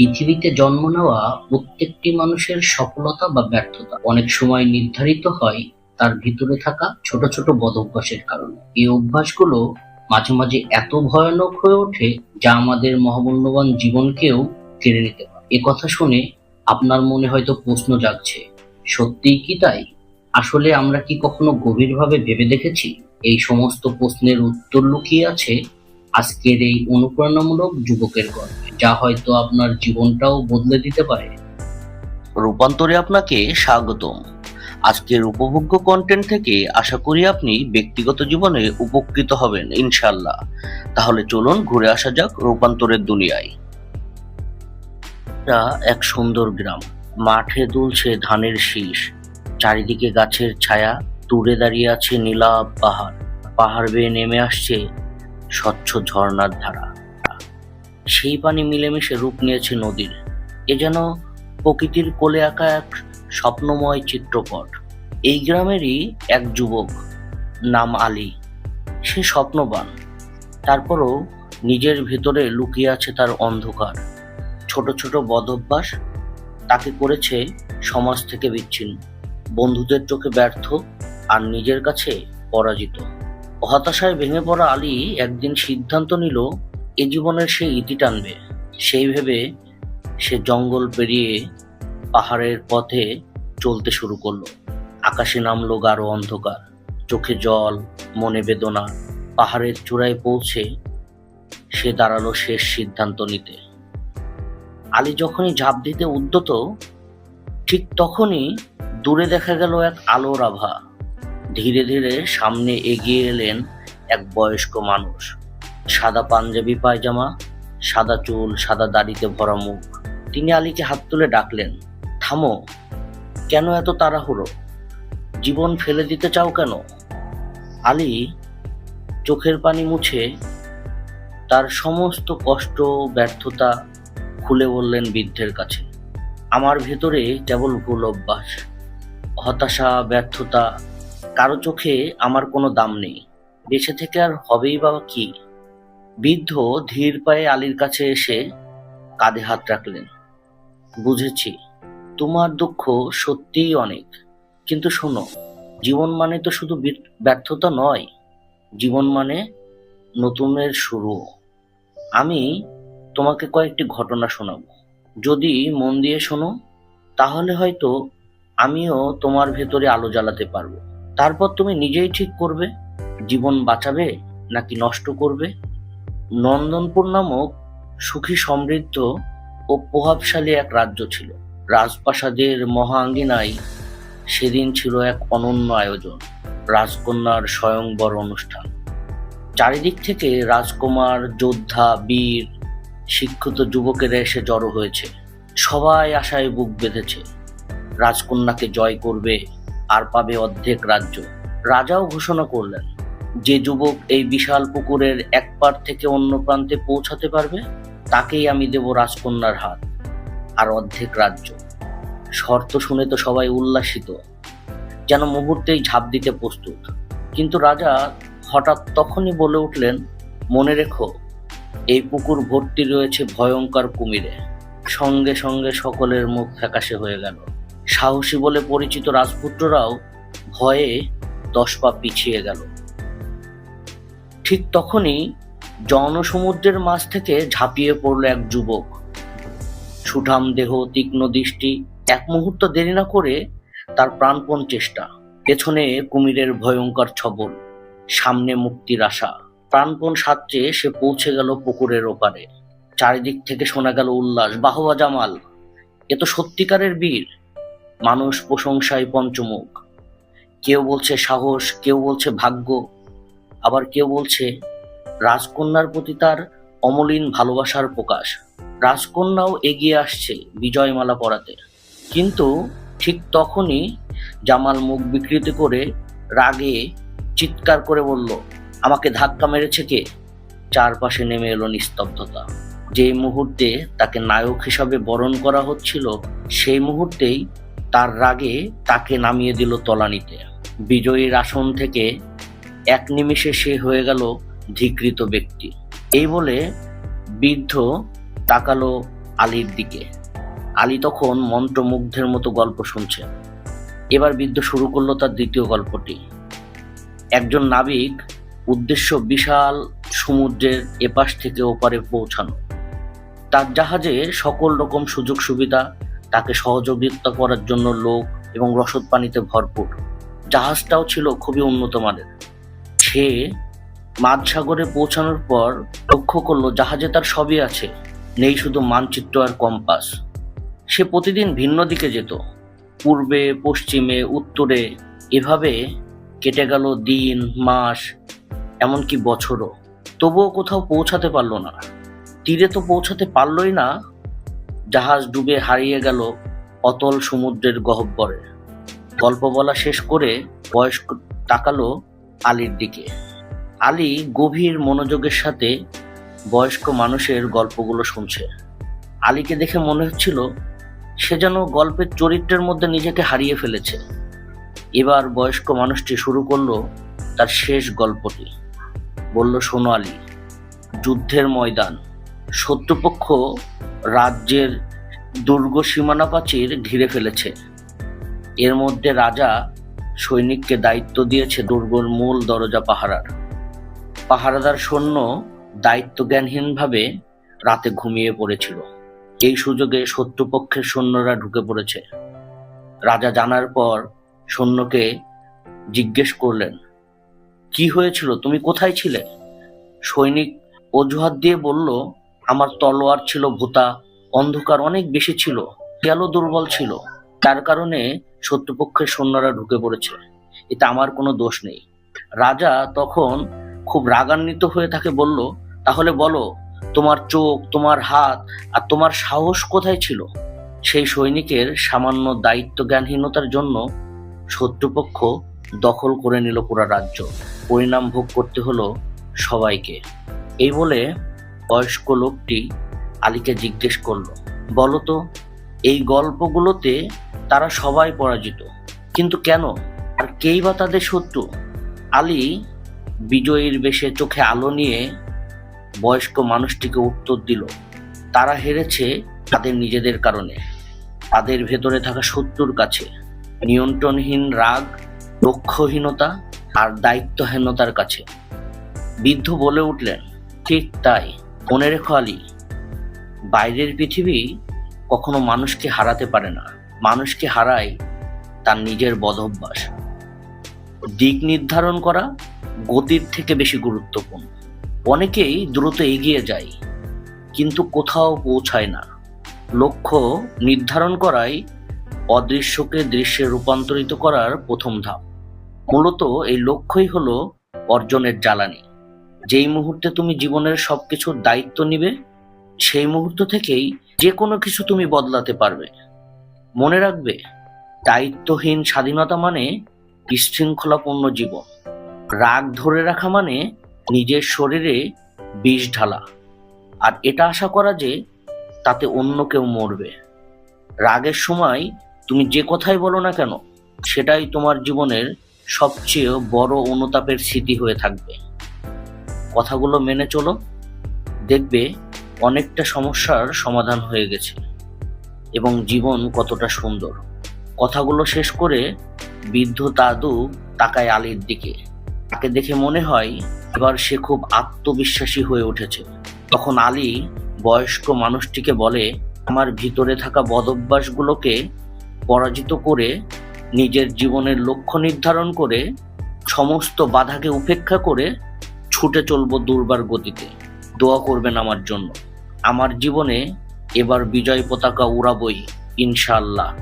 পৃথিবীতে জন্ম নেওয়া প্রত্যেকটি মানুষের সফলতা বা ব্যর্থতা অনেক সময় নির্ধারিত হয় তার ভিতরে থাকা ছোট ছোট বদ অভ্যাসের কারণে। এই অভ্যাসগুলো মাঝে মাঝে এত ভয়ানক হয়ে ওঠে যা আমাদের মহামূল্যবান জীবনকেও কেড়ে নিতে পারে। এ কথা শুনে আপনার মনে হয়তো প্রশ্ন জাগছে, সত্যিই কি তাই? আসলে আমরা কি কখনো গভীরভাবে ভেবে দেখেছি? এই সমস্ত প্রশ্নের উত্তর লুকিয়ে আছে আজকের এই অনুপ্রেরণামূলক যুবকের গল্পে, যা হয়তো আপনার জীবনটাও বদলে দিতে পারে। রূপান্তরে আপনাকে স্বাগতম। আজকের উপভোগ্য কন্টেন্ট থেকে আশা করি আপনি ব্যক্তিগত জীবনে উপকৃত হবেন ইনশাল্লাহ তাহলে চলুন ঘুরে আসা যাক রূপান্তরের দুনিয়ায়। এক সুন্দর গ্রাম। মাঠে দুলছে ধানের শীষ। চারিদিকে গাছের ছায়া, দূরে দাঁড়িয়ে আছে নীলাভ পাহাড়। পাহাড় বেয়ে নেমে আসছে স্বচ্ছ ঝর্ণার ধারা। সেই পানি মিলেমিশে রূপ নিয়েছে নদীর। এ যেন প্রকৃতির কোলে আঁকা এক স্বপ্নময় চিত্রপট। এই গ্রামেরই এক যুবক নাম আলী। সে স্বপ্নবান। তারপরও নিজের ভেতরে লুকিয়ে আছে তার অন্ধকার। ছোট ছোট বদভ্যাস তাকে করেছে সমাজ থেকে বিচ্ছিন্ন। বন্ধুদের চোখে ব্যর্থ আর নিজের কাছে পরাজিত। হতাশায় ভেঙে পড়া আলী একদিন সিদ্ধান্ত নিল, এ জীবনের সে ইতি টানবে। সেই ভেবে সে জঙ্গল পেরিয়ে পাহাড়ের পথে চলতে শুরু করল। আকাশে নামলো গাঢ় অন্ধকার। চোখে জল, মনে বেদনা, পাহাড়ের চূড়ায় পৌঁছে সে দাঁড়াল শেষ সিদ্ধান্ত নিতে। আলী যখনই ঝাঁপ দিতে উদ্যত, ঠিক তখনই দূরে দেখা গেল এক আলোর আভা। ধীরে ধীরে সামনে এগিয়ে এলেন এক বয়স্ক মানুষ। সাদা পাঞ্জাবি পায়জামা, সাদা চুল, সাদা দাড়িতে ভরা মুখ। তিনি আলীকে হাত তুলে ডাকলেন, থামো, কেন এত তাড়াহুড়ো? জীবন ফেলে দিতে চাও কেন? আলী চোখের পানি মুছে তার সমস্ত কষ্ট, ব্যর্থতা খুলে বললেন বৃদ্ধের কাছে, আমার ভেতরে কেবল ভুল অভ্যাস। হতাশা, ব্যর্থতা কারও চোখে আমার কোনো দাম নেই। বেঁচে থেকে আর হবেই বা কি? বৃদ্ধ ধীর পায়ে আলীর কাছে এসে কাঁধে হাত রাখলেন। বুঝেছি, তোমার দুঃখ সত্যিই অনেক। কিন্তু শোনো, জীবন মানে তো শুধু ব্যর্থতা নয়। জীবন মানে নতুনের শুরু। আমি তোমাকে কয়েকটি ঘটনা শোনাবো। যদি মন দিয়ে শোনো, তাহলে হয়তো আমিও তোমার ভেতরে আলো জ্বালাতে পারব। তারপর তুমি নিজেই ঠিক করবে, জীবন বাঁচাবে নাকি নষ্ট করবে? নন্দনপুর নামক সুখী সমৃদ্ধ ও প্রভাবশালী এক রাজ্য ছিল। রাজপ্রাসাদের মহা আঙ্গিনায় সেদিন ছিল এক অনন্য আয়োজন, রাজকন্যার স্বয়ংবর অনুষ্ঠান। চারিদিক থেকে রাজকুমার, যোদ্ধা, বীর, শিক্ষিত যুবকেরা এসে জড়ো হয়েছে। সবাই আশায় বুক বেঁধেছে। রাজকন্যাকে জয় করবে আর পাবে অর্ধেক রাজ্য। রাজাও ঘোষণা করলেন, যে যুবক এই বিশাল পুকুরের এক পার থেকে অন্য প্রান্তে পৌঁছাতে পারবে, তাকেই আমি দেব রাজকন্যার হাত, আর অর্ধেক রাজ্য। শর্ত শুনে তো সবাই উল্লাসিত, যেন মুহূর্তেই ঝাঁপ দিতে প্রস্তুত। কিন্তু রাজা হঠাৎ তখনই বলে উঠলেন, মনে রেখো, এই পুকুর ভর্তি রয়েছে ভয়ঙ্কর কুমিরে। সঙ্গে সঙ্গে সকলের মুখ ফ্যাকাশে হয়ে গেল। সাহসী বলে পরিচিত রাজপুত্ররাও ভয়ে দশ পা পিছিয়ে গেল। ঠিক তখনই জনসমুদ্রের মাঝ থেকে ঝাঁপিয়ে পড়ল এক যুবক। সুঠাম দেহ, তীক্ষ্ণ দৃষ্টি, এক মুহূর্ত দেরি না করে তার প্রাণপণ চেষ্টা। পেছনে কুমিরের ভয়ঙ্কর ছবল, সামনে মুক্তির আশা। প্রাণপণ সাত্রে সে পৌঁছে গেল পুকুরের ওপারে। চারিদিক থেকে শোনা গেল উল্লাস, বাহবা জামাল। এ তো সত্যিকারের বীর। মানুষ প্রশংসায় পঞ্চমুখ। কেউ বলছে সাহস, কেউ বলছে ভাগ্য, আবার কেউ বলছে রাজকন্যার প্রতি তার অমলিন ভালোবাসার প্রকাশ। রাজকন্যাও এগিয়ে আসছে বিজয়মালা পরাতে। কিন্তু ঠিক তখনই জামাল মুখ বিকৃত করে রাগে চিৎকার করে বলল, আমাকে ধাক্কা মেরেছে কে? চারপাশে নেমে এলো নিস্তব্ধতা। যেই মুহূর্তে তাকে নায়ক হিসাবে বরণ করা হচ্ছিল, সেই মুহূর্তেই তার রাগে তাকে নামিয়ে দিল তলানিতে। বিজয়ীর আসন থেকে এক নিমিষে সে হয়ে গেল ধিকৃত ব্যক্তি। এই বলে বৃদ্ধ তাকালো আলীর দিকে। আলী তখন মন্ত্রমুগ্ধের মতো গল্প শুনছে। এবার বৃদ্ধ শুরু করল তার দ্বিতীয় গল্পটি। একজন নাবিক উদ্দেশ্য বিশাল সমুদ্রের এপাশ থেকে ওপারে পৌঁছানো। তার জাহাজে সকল রকম সুযোগ সুবিধা তাকে সহযোগিতা করার জন্য লোক এবং রসদ পানিতে ভরপুর। জাহাজটাও ছিল খুবই উন্নত মানের। সে মাঝসাগরে পৌঁছানোর পর লক্ষ্য করল জাহাজে তার সবই আছে, নেই শুধু মানচিত্র আর কম্পাস। সে প্রতিদিন ভিন্ন দিকে যেত, পূর্বে, পশ্চিমে, উত্তরে, এভাবে কেটে গেল দিন, মাস, এমনকি বছরও। তবুও কোথাও পৌঁছাতে পারল না। তীরে তো পৌঁছাতে পারলই না জাহাজ ডুবে হারিয়ে গেল অতল সমুদ্রের গহ্বরে গল্প বলা শেষ করে বয়স্ক তাকালো আলীর দিকে। আলী গভীর মনোযোগের সাথে বয়স্ক মানুষের গল্পগুলো শুনছে। আলীকে দেখে মনে হচ্ছিল সে যেন গল্পের চরিত্রের মধ্যে নিজেকে হারিয়ে ফেলেছে। এবার বয়স্ক মানুষটি শুরু করল তার শেষ গল্পটি। বলল, শোনো আলী, যুদ্ধের ময়দান। শত্রুপক্ষ রাজ্যের দুর্গ সীমানা প্রাচীর ঘিরে ফেলেছে। এর মধ্যে রাজা সৈনিককে দায়িত্ব দিয়েছে দুর্গর মূল দরজা পাহারার। পাহারাদার সৈন্য দায়িত্ব জ্ঞানহীনভাবে রাতে ঘুমিয়ে পড়েছিল। এই সুযোগে শত্রুপক্ষের সৈন্যরা ঢুকে পড়েছে। রাজা জানার পর সৈন্যকে জিজ্ঞেস করলেন, কি হয়েছিল? তুমি কোথায় ছিলে? সৈনিক অজুহাত দিয়ে বলল আমার তলোয়ার ছিল ভূতা, অন্ধকার অনেক বেশি ছিল গেল দুর্বল ছিল। তার কারণে শত্রুপক্ষের সৈন্যরা ঢুকে পড়েছে। এতে আমার কোনো দোষ নেই। রাজা তখন খুব রাগান্বিত হয়ে তাকে বলল, তাহলে বলো, তোমার চোখ, তোমার হাত আর তোমার সাহস কোথায় ছিল? সেই সৈনিকের সামান্য দায়িত্ব জ্ঞানহীনতার জন্য শত্রুপক্ষ দখল করে নিল পুরা রাজ্য। পরিণাম ভোগ করতে হলো সবাইকে। এই বলে বয়স্ক লোকটি আলীকে জিজ্ঞেস করল, বলো তো, এই গল্পগুলোতে তারা সবাই পরাজিত, কিন্তু কেন? আর কেই বা তাদের শত্রু? আলী বিজয়ীর বেশে চোখে আলো নিয়ে বয়স্ক মানুষটিকে উত্তর দিল, তারা হেরেছে তাদের নিজেদের কারণে। তাদের ভেতরে থাকা শত্রুর কাছে। নিয়ন্ত্রণহীন রাগ লক্ষ্যহীনতা আর দায়িত্বহীনতার কাছে। বৃদ্ধ বলে উঠলেন, ঠিক তাই। মনে রেখো আলী বাইরের পৃথিবী কখনো মানুষকে হারাতে পারে না। মানুষকে হারায় তার নিজের বদভ্যাস। দিক নির্ধারণ করা গতির থেকে বেশি গুরুত্বপূর্ণ। অনেকেই দ্রুত এগিয়ে যায়, কিন্তু কোথাও পৌঁছায় না। লক্ষ্য নির্ধারণ করাই অদৃশ্যকে দৃশ্যে রূপান্তরিত করার প্রথম ধাপ। মূলত এই লক্ষ্যই হলো অর্জনের জ্বালানি। যেই মুহূর্তে তুমি জীবনের সবকিছুর দায়িত্ব নিবে, সেই মুহূর্ত থেকেই যে কোনো কিছু তুমি বদলাতে পারবে। মনে রাখবে, দায়িত্বহীন স্বাধীনতা মানে বিশৃঙ্খলাপূর্ণ জীবন। রাগ ধরে রাখা মানে নিজের শরীরে বিষ ঢালা। আর এটা আশা করা যে তাতে অন্য কেউ মরবে। রাগের সময় তুমি যে কথাই বলো না কেন, সেটাই তোমার জীবনের সবচেয়ে বড় অনুতাপের স্মৃতি হয়ে থাকবে। কথাগুলো মেনে চলো। দেখবে অনেকটা সমস্যার সমাধান হয়ে গেছে এবং জীবন কতটা সুন্দর। কথাগুলো শেষ করে বৃদ্ধ দাদু তাকায় আলীর দিকে। তাকে দেখে মনে হয় এবার সে খুব আত্মবিশ্বাসী হয়ে উঠেছে। তখন আলী বয়স্ক মানুষটিকে বলে, আমার ভিতরে থাকা বদভ্যাসগুলোকে পরাজিত করে নিজের জীবনের লক্ষ্য নির্ধারণ করে সমস্ত বাধাকে উপেক্ষা করে ছুটে চলবো দুর্বার গতিতে। দোয়া করবেন আমার জন্য। আমার জীবনে এবার বিজয় পতাকা উড়াবই, ইনশাআল্লাহ।